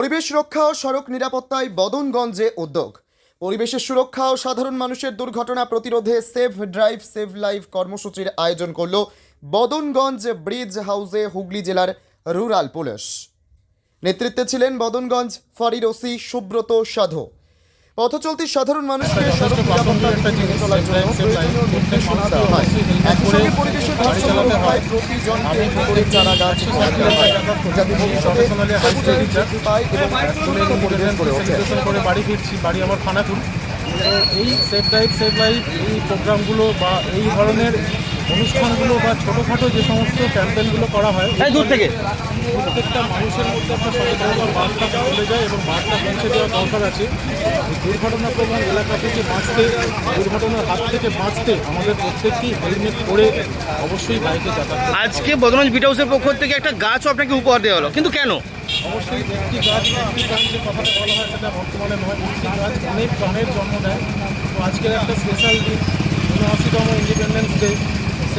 পরিবেশ রক্ষা ও সড়ক নিরাপত্তায় বদনগঞ্জে উদ্যোগ। পরিবেশের সুরক্ষা ও সাধারণ মানুষের দুর্ঘটনা প্রতিরোধে সেভ ড্রাইভ, সেভ লাইফ কর্মসূচির আয়োজন করল বদনগঞ্জ ব্রিজ হাউসে হুগলি জেলার রুরাল পুলিশ। নেতৃত্বে ছিলেন বদনগঞ্জ ফরিরোসি সুব্রত সাধু। পথচলতি সাধারণ মানুষকে সড়ক নিরাপত্তার দিকে নিয়ে চলার জন্য প্রয়োজনীয় নির্দেশনা দেওয়া হয়। একই সঙ্গে পরিবেশের ভারসাম্য প্রতিজনকে করে চারা গাছ হয়। যাতে ভবিষ্যতে বৃদ্ধি পায় এবং সুস্থ পরিবেশ গড়ে ওঠে। করে বাড়ি ফিরছি বাড়ি আমার তো এই সেফ লাইফ সেভ লাইফ এই প্রোগ্রামগুলো বা এই ধরনের অনুষ্ঠানগুলো বা ছোটোখাটো যে সমস্ত ক্যাম্পেনগুলো করা হয় দূর থেকে। প্রত্যেকটা মানুষের মধ্যে একটা সচেতনতার বার্তা চলে যায় এবং বার্তা পৌঁছে দেওয়ার দরকার আছে। এই দুর্ঘটনাপ্রবণ এলাকা থেকে বাঁচতে দুর্ঘটনার হাত থেকে বাঁচতে আমাদের প্রত্যেককেই হেলমেট পরে অবশ্যই বাইকে যাতায়াত আজকে বদরঞ্জ বিট হাউসের পক্ষ থেকে একটা গাছও আপনাকে উপহার দেওয়া হলো কিন্তু কেন? অবশ্যই একটি গাছ একটি প্রাণ যে কথাটা বলা হয় সেটা বর্তমানে নয় একটি গাছ অনেক প্রাণের জন্ম দেয়। তো আজকের একটা স্পেশাল দিন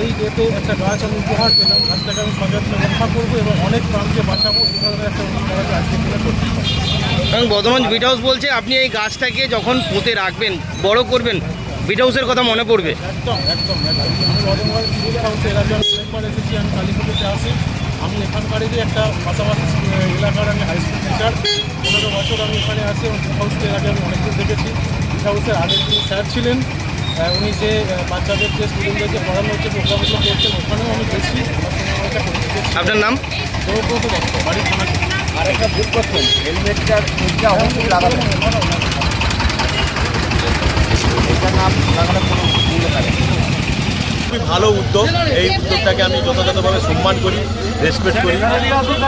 সেই ডেতে একটা গাছ আমি উপহার পেলাম। গাছটাকে আমি সযত্নে রক্ষা করব এবং অনেক প্রাণকে বাঁচাবো। এই ধরনের একটা অনুষ্ঠান আমাকে আজকে দিনে করতে। এবং বদরঞ্জ বিট হাউস বলছে আপনি এই গাছটাকে যখন পুঁতে রাখবেন বড় করবেন বিট হাউসের কথা মনে পড়বে। একদম একদম একদম। আমি বর্ধমান হাউসে এর আগে আমি অনেকবার এসেছি আমি কালীপুজোতে আসি। আমি এখানকারই একটা পাশাপাশি এলাকার আমি হাই স্কুল টিচার পনেরো বছর আমি এখানে আছি এবং বিট হাউসকে এর আগে আমি অনেকদিন দেখেছি। বিট হাউসের আগের যিনি স্যার ছিলেন উনি যে বাচ্চাদের যে স্টুডেন্টদের যে পড়ানোর যে প্রোগ্রামগুলো করছেন ওখানেও আমি একটা ছিল। আপনার নাম? গৌরব্রত দত্ত বাড়ি থানাতে আরেকটা ভুল করছেন হেলমেটটা এটা অবশ্যই লাগাবেন কোনো মূল্য থাকে খুবই ভালো উদ্যোগ। এই উদ্যোগটাকে আমি যথাযথভাবে সম্মান করি রেসপেক্ট করি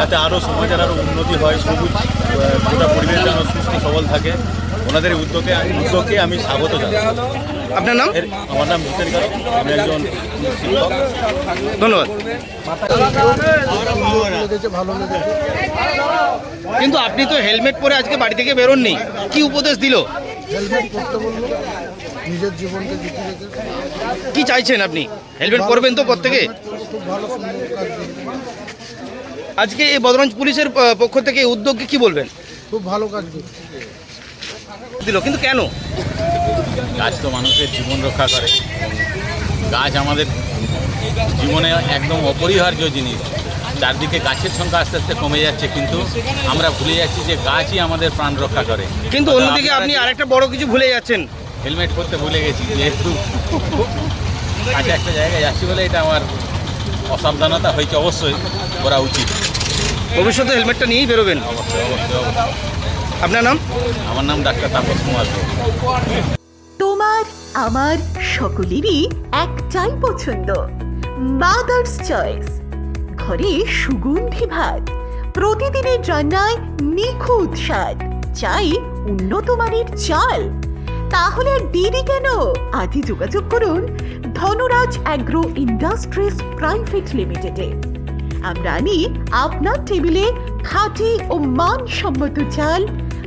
যাতে আরও সমাজের আরও উন্নতি হয় সবুজ গোটা পরিবেশ যেন সুস্থ সবল থাকে। ওনাদের উদ্যোগে উদ্যোগকে আমি স্বাগত জানাই আপনার নাম? আমার নাম জিতেন গারক আমি একজন শিক্ষক। ধন্যবাদ। কিন্তু আপনি তো হেলমেট পরে আজকে বাড়ি থেকে বেরোননি। কি উপদেশ দিল? হেলমেট করতে বলল। নিজের জীবনকে ঝুঁকি রেখে। কি চাইছেন আপনি? হেলমেট পরবেন তো প্রত্যেকে? খুব ভালো সুন্দর কাজ আজকে এই বদরঞ্জ পুলিশের পক্ষ থেকে এই উদ্যোগকে কি বলবেন? খুব ভালো কাজ করছে দিল কিন্তু কেন? গাছ তো মানুষের জীবন রক্ষা করে। গাছ আমাদের জীবনে একদম অপরিহার্য জিনিস। চারদিকে গাছের সংখ্যা আস্তে আস্তে কমে যাচ্ছে কিন্তু আমরা ভুলে যাচ্ছি যে গাছই আমাদের প্রাণ রক্ষা করে। কিন্তু অন্যদিকে আপনি আরেকটা বড় কিছু ভুলে যাচ্ছেন। হেলমেট পরতে ভুলে গেছি যেহেতু কাছে একটা জায়গায় যাচ্ছি বলে এটা আমার অসাবধানতা হয়েছে অবশ্যই করা উচিত। ভবিষ্যতে হেলমেটটা নিয়েই বেরোবেন। অবশ্যই অবশ্যই অবশ্যই। আপনার নাম? আমার নাম ডাক্তার তাপস কুমার তোমার আমার সকলেরই একটাই পছন্দ মাদার্স চয়েস ঘরে সুগন্ধি ভাত প্রতিদিনের রান্নায় নিখুঁত স্বাদ চাই উন্নত মানের চাল। তাহলে আর দেরি কেন? আজই যোগাযোগ করুন ধনরাজ অ্যাগ্রো ইন্ডাস্ট্রিজ প্রাইভেট লিমিটেডে। আমরা আনি আপনার টেবিলে খাঁটি ও মানসম্মত চাল